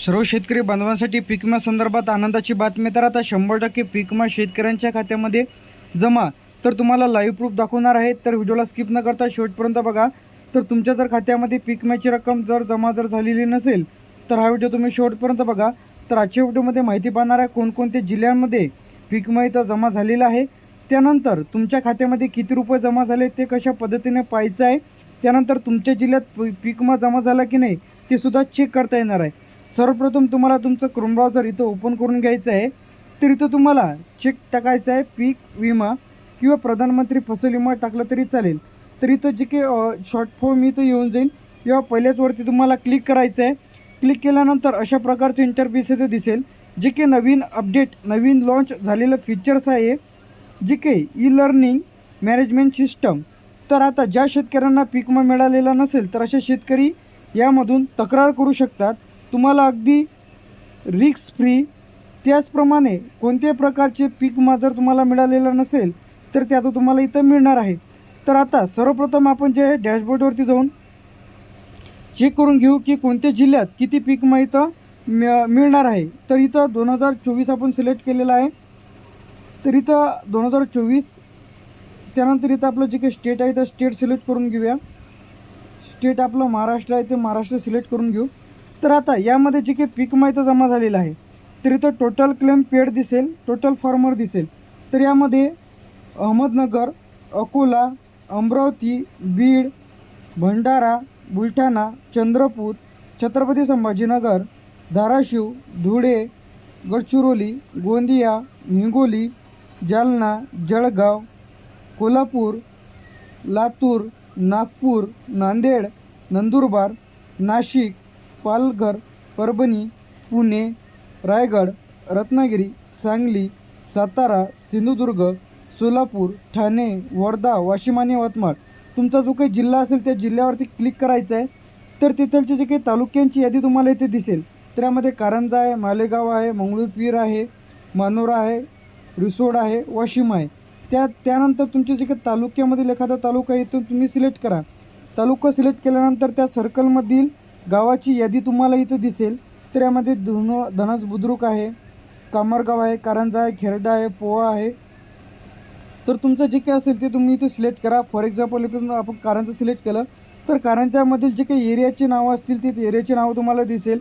सर्व शेतकरी बांधवांसाठी पीक विमा संदर्भात आनंदाची बातमी. तर आता शंभर टक्के पीक विमा शेतकऱ्यांच्या खात्यामध्ये जमा. तर तुम्हाला लाईव्ह प्रूफ दाखवणार आहे. तर व्हिडिओला स्किप न करता शेवटपर्यंत बघा. तर तुमच्या जर खात्यामध्ये पीक विम्याची रक्कम जर जमा जर झालेली नसेल तर हा व्हिडिओ तुम्ही शेवटपर्यंत बघा. तर आजच्या व्हिडिओमध्ये माहिती पाहणार आहे कोणकोणत्या जिल्ह्यांमध्ये पीक विमा इथं जमा झालेला आहे. त्यानंतर तुमच्या खात्यामध्ये किती रुपये जमा झाले ते कशा पद्धतीने पाहायचं आहे. त्यानंतर तुमच्या जिल्ह्यात पी- पीक विमा जमा झाला की नाही ते सुद्धा चेक करता येणार आहे. सर्वप्रथम तुम्हाला तुमचं क्रोम ब्राउझर इथं ओपन करून घ्यायचं आहे तर इथं तुम्हाला चेक टाकायचं आहे पीक विमा किंवा प्रधानमंत्री फसल विमा टाकलं तरी चालेल. तर इथं जे काही शॉर्ट फॉर्म इथं येऊन जाईल किंवा पहिल्याच वरती तुम्हाला क्लिक करायचं आहे. क्लिक केल्यानंतर अशा प्रकारचं इंटरफेस इथं दिसेल. जे काही नवीन अपडेट नवीन लॉन्च झालेलं फीचर्स आहे जे काही ई लर्निंग मॅनेजमेंट सिस्टम तर आता ज्या शेतकऱ्यांना पीक विमा मिळालेला नसेल तर असे शेतकरी यामधून तक्रार करू शकतात. तुम्हाला अगदी रिक्स फ्री त्याचप्रमाणे कोणत्याही प्रकारचे पीक विमा जर तुम्हाला मिळालेलं नसेल तर ते आता तुम्हाला इथं मिळणार आहे. तर आता सर्वप्रथम आपण जे आहे डॅशबोर्डवरती जाऊन चेक करून घेऊ की कोणत्या जिल्ह्यात किती पीक मग इथं मिळ मिळणार आहे. तर इथं दोन हजार चोवीस आपण सिलेक्ट केलेलं आहे. तर इथं दोन हजार चोवीस त्यानंतर इथं आपलं जे काही स्टेट आहे तर स्टेट सिलेक्ट करून घेऊया. स्टेट आपलं महाराष्ट्र आहे ते महाराष्ट्र सिलेक्ट करून घेऊ. तर आता यामध्ये जे काही पीक माहिती जमा झालेलं आहे तर इथं टोटल क्लेम पेड दिसेल टोटल फार्मर दिसेल. तर यामध्ये अहमदनगर अकोला अमरावती बीड भंडारा बुलढाणा चंद्रपूर छत्रपती संभाजीनगर धाराशिव धुळे गडचिरोली गोंदिया हिंगोली जालना जळगाव कोल्हापूर लातूर नागपूर नांदेड नंदुरबार नाशिक पालघर परभणी पुणे रायगड रत्नागिरी सांगली सातारा सिंधुदुर्ग सोलापूर ठाणे वर्धा वाशिम आणि यवतमाळ. तुमचा जो काही जिल्हा असेल त्या जिल्ह्यावरती क्लिक करायचं आहे. तर तिथलचे जे काही तालुक्यांची यादी तुम्हाला इथे दिसेल. तर यामध्ये कारंजा आहे मालेगाव आहे मंगळूरपीर आहे मानोरा आहे रिसोड आहे वाशिम आहे. त्या त्यानंतर तुमचे जे काही तालुक्यामधील एखादा तालुका इथून तुम्ही सिलेक्ट करा. तालुका सिलेक्ट केल्यानंतर त्या सर्कलमधील गावाची यादी तुम्हाला इथं दिसेल. तर यामध्ये धुन धनज बुद्रुक आहे. कामरगाव आहे कारंजा आहे खेरडा आहे पोहा आहे. तर तुमचं जे काही असेल ते तुम्ही इथे सिलेक्ट करा. फॉर एक्झाम्पल इथून आपण कारंजा सिलेक्ट केलं तर कारंजामधील जे काही एरियाची नावं असतील ते एरियाची नावं तुम्हाला दिसेल.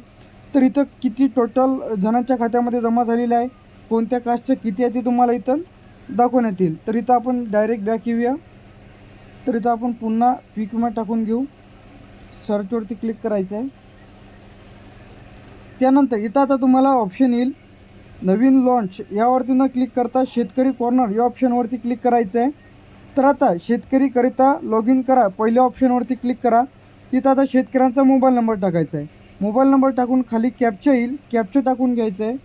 तर इथं किती टोटल जणांच्या खात्यामध्ये जमा झालेलं आहे कोणत्या कास्टचं किती आहे ते तुम्हाला इथं दाखवण्यात येईल तर इथं आपण डायरेक्ट बॅक येऊया तर इथं आपण पुन्हा पीक विमा टाकून घेऊ. सर्चवरती क्लिक करायचं आहे त्यानंतर इथं आता तुम्हाला ऑप्शन येईल. नवीन लॉन्च यावरती न क्लिक करता शेतकरी कॉर्नर या ऑप्शनवरती क्लिक करायचं आहे तर आता शेतकरीकरिता लॉग इन करा. पहिल्या ऑप्शनवरती क्लिक करा. तिथं आता शेतकऱ्यांचा मोबाईल नंबर टाकायचा आहे मोबाईल नंबर टाकून खाली कॅप्चा येईल. कॅपचा टाकून घ्यायचं आहे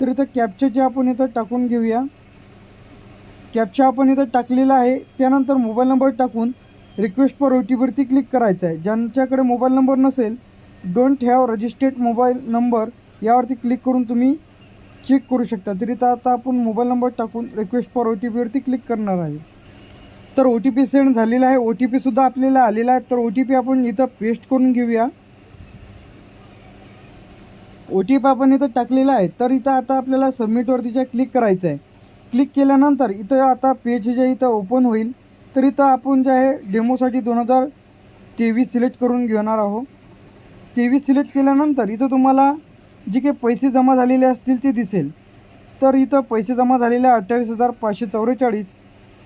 तर इथं कॅपचे आपण इथं टाकून घेऊया. कॅप्चा आपण इथं टाकलेला आहे. त्यानंतर मोबाईल नंबर टाकून रिक्वेस्ट फॉर ओ टी पीवरती क्लिक करायचं आहे. ज्यांच्याकडे मोबाईल नंबर नसेल don't have registered mobile number यावरती क्लिक करून तुम्ही चेक करू शकता. तरी तर आता आपण मोबाईल नंबर टाकून रिक्वेस्ट फॉर ओ टी पीवरती क्लिक करणार आहे. तर ओ टी पी सेंड झालेला आहे. ओ टी पीसुद्धा आपल्याला आलेला आहे. तर ओ टी पी आपण इथं पेस्ट करून घेऊया. ओ टी पी आपण इथं टाकलेला आहे. तर इथं आता आपल्याला सबमिटवरतीच्या क्लिक करायचं आहे. क्लिक केल्यानंतर इथं आता पेज जे इथं ओपन होईल तर इथं आपण जे आहे डेमोसाठी दोन हजार तेवीस सिलेक्ट करून घेणार आहोत. तेवीस सिलेक्ट केल्यानंतर इथं तुम्हाला जे काही पैसे जमा झालेले असतील ते दिसेल. तर इथं पैसे जमा झालेले आहे अठ्ठावीस हजार पाचशे चौवेचाळीस.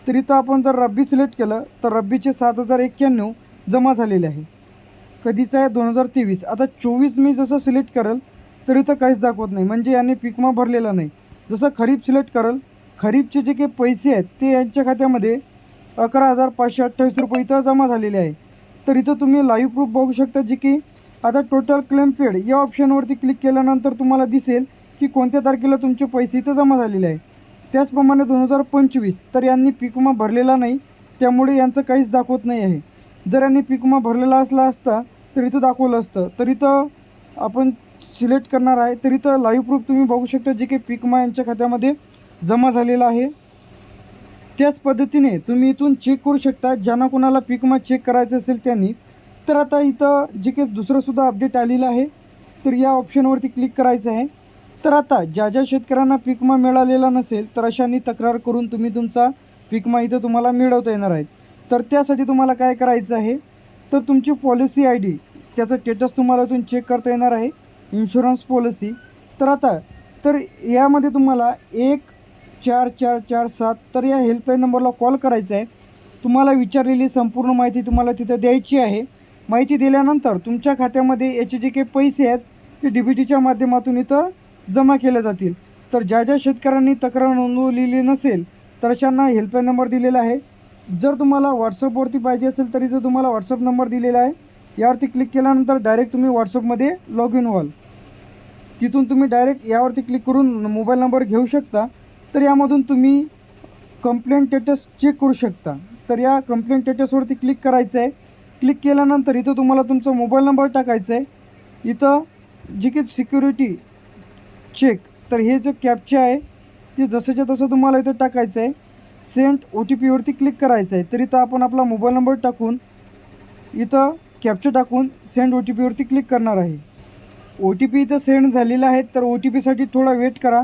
तर इथं आपण जर रब्बी सिलेक्ट केलं तर रब्बीचे सात हजार एक्क्याण्णव जमा झालेले आहे. कधीचं आहे? दोन हजार तेवीस. आता चोवीस मी जसं सिलेक्ट करेल तर इथं काहीच दाखवत नाही. म्हणजे यांनी पिकमा भरलेला नाही. जसं खरीप सिलेक्ट करेल खरीपचे जे काही पैसे आहेत ते यांच्या खात्यामध्ये अकरा हजार पाचशे अठ्ठावीस रुपये इथं जमा झालेले आहे. तर इथं तुम्ही लाईव्ह प्रूफ बघू शकता जे की आता टोटल क्लेम पेड या ऑप्शनवरती क्लिक केल्यानंतर तुम्हाला दिसेल की कोणत्या तारखेला तुमचे पैसे इथं जमा झालेले आहे. त्याचप्रमाणे दोन हजार पंचवीस तर यांनी पिकमा विमा भरलेला नाही त्यामुळे यांचं काहीच दाखवत नाही आहे. जर यांनी पिकमा विमा भरलेला असला असता तर इथं दाखवलं असतं. तर इथं आपण सिलेक्ट करणार आहे. तर इथं लाईव्ह प्रूफ तुम्ही बघू शकता जे काही पिकमा यांच्या खात्यामध्ये जमा झालेला आहे. त्याच पद्धतीने तुम्ही इथून चेक करू शकता. ज्यांना कोणाला पीक विमा चेक करायचं असेल त्यांनी. तर आता इथं जे काही दुसरंसुद्धा अपडेट आलेलं आहे तर या ऑप्शनवरती क्लिक करायचं आहे. तर आता ज्या ज्या शेतकऱ्यांना पीक विमा मिळालेला नसेल तर अशांनी तक्रार करून तुम्ही तुमचा पीक विमा इथं तुम्हाला मिळवता येणार आहे. तर त्यासाठी तुम्हाला काय करायचं आहे? तर तुमची पॉलिसी आय डी त्याचं स्टेटस तुम्हाला इथून चेक करता येणार आहे. इन्शुरन्स पॉलिसी तर आता तर यामध्ये तुम्हाला एक चार चार चार सात तर या हेल्पलाईन नंबरला कॉल करायचा आहे तुम्हाला विचारलेली संपूर्ण माहिती तुम्हाला तिथं द्यायची आहे. माहिती दिल्यानंतर तुमच्या खात्यामध्ये याचे जे काही पैसे आहेत ते डी बी टीच्या माध्यमातून इथं जमा केले जातील. तर ज्या ज्या शेतकऱ्यांनी तक्रार नोंदवलेली नसेल तर अशांना हेल्पलाईन नंबर दिलेला आहे. जर तुम्हाला व्हॉट्सअपवरती पाहिजे असेल तर इथं तुम्हाला व्हॉट्सअप नंबर दिलेला आहे. यावरती क्लिक केल्यानंतर डायरेक्ट तुम्ही व्हॉट्सअपमध्ये लॉग इन व्हाल. तिथून तुम्ही डायरेक्ट यावरती क्लिक करून मोबाईल नंबर घेऊ शकता. तर यामधून तुम्ही कंप्लेंट स्टेटस चेक करू शकता. तर या कंप्लेंट स्टेटसवरती क्लिक करायचं आहे क्लिक केल्यानंतर इथं तुम्हाला तुमचा मोबाईल नंबर टाकायचा आहे इथं जी की सिक्युरिटी चेक तर हे जे कॅपचे आहे ते जसंच्या तसं तुम्हाला इथं टाकायचं आहे सेंट ओ टी पीवरती क्लिक करायचं आहे तर इथं आपण आपला मोबाईल नंबर टाकून इथं कॅप्चर टाकून सेंड ओ टी पीवरती क्लिक करणार आहे. ओ टी पी इथं सेंड झालेला आहे तर ओ टी पीसाठी थोडा वेट करा.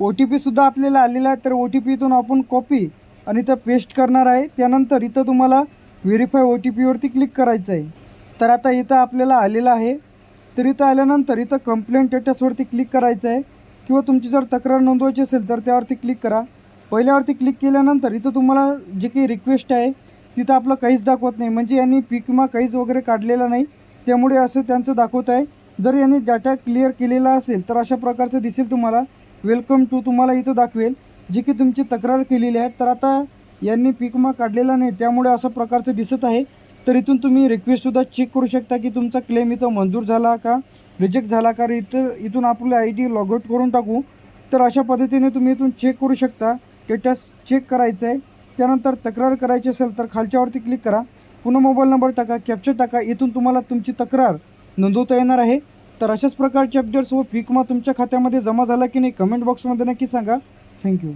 ओ टी पीसुद्धा आपल्याला आलेला आहे तर ओ टी पीतून आपण कॉपी आणि इथं पेस्ट करणार आहे. त्यानंतर इथं तुम्हाला व्हेरीफाय ओ टी पीवरती क्लिक करायचं आहे. तर आता इथं आपल्याला आलेलं आहे. तर इथं आल्यानंतर इथं कंप्लेंट स्टेटसवरती क्लिक करायचं आहे. किंवा तुमची जर तक्रार नोंदवायची असेल तर त्यावरती क्लिक करा. पहिल्यावरती क्लिक केल्यानंतर इथं तुम्हाला जे काही रिक्वेस्ट आहे तिथं आपलं काहीच दाखवत नाही. म्हणजे यांनी पीक विमा काहीच वगैरे काढलेला नाही. त्यामुळे असं त्यांचं दाखवत आहे. जर यांनी डाटा क्लिअर केलेला असेल तर अशा प्रकारचं दिसेल तुम्हाला. वेलकम टू तुम्हाला इथं दाखवेल. जी की तुमची तक्रार केलेली आहे तर आता यांनी पीक विमा काढलेला नाही त्यामुळे असं प्रकारचं दिसत आहे. तर इथून तुम्ही रिक्वेस्टसुद्धा चेक करू शकता की तुमचा क्लेम इथं मंजूर झाला का रिजेक्ट झाला का इथं इथून आपलं आय डी लॉगआउट करून टाकू. तर अशा पद्धतीने तुम्ही इथून चेक करू शकता. स्टेटस चेक करायचं आहे. त्यानंतर तक्रार करायची असेल तर खालच्यावरती क्लिक करा. पुन्हा मोबाईल नंबर टाका कॅप्चर टाका. इथून तुम्हाला तुमची तक्रार नोंदवता येणार आहे. तर अशाच प्रकारचे अपडेट्स व पीक विमा तुमच्या खात्यामध्ये जमा झाला की नाही कमेंट बॉक्समध्ये नक्की सांगा. थँक्यू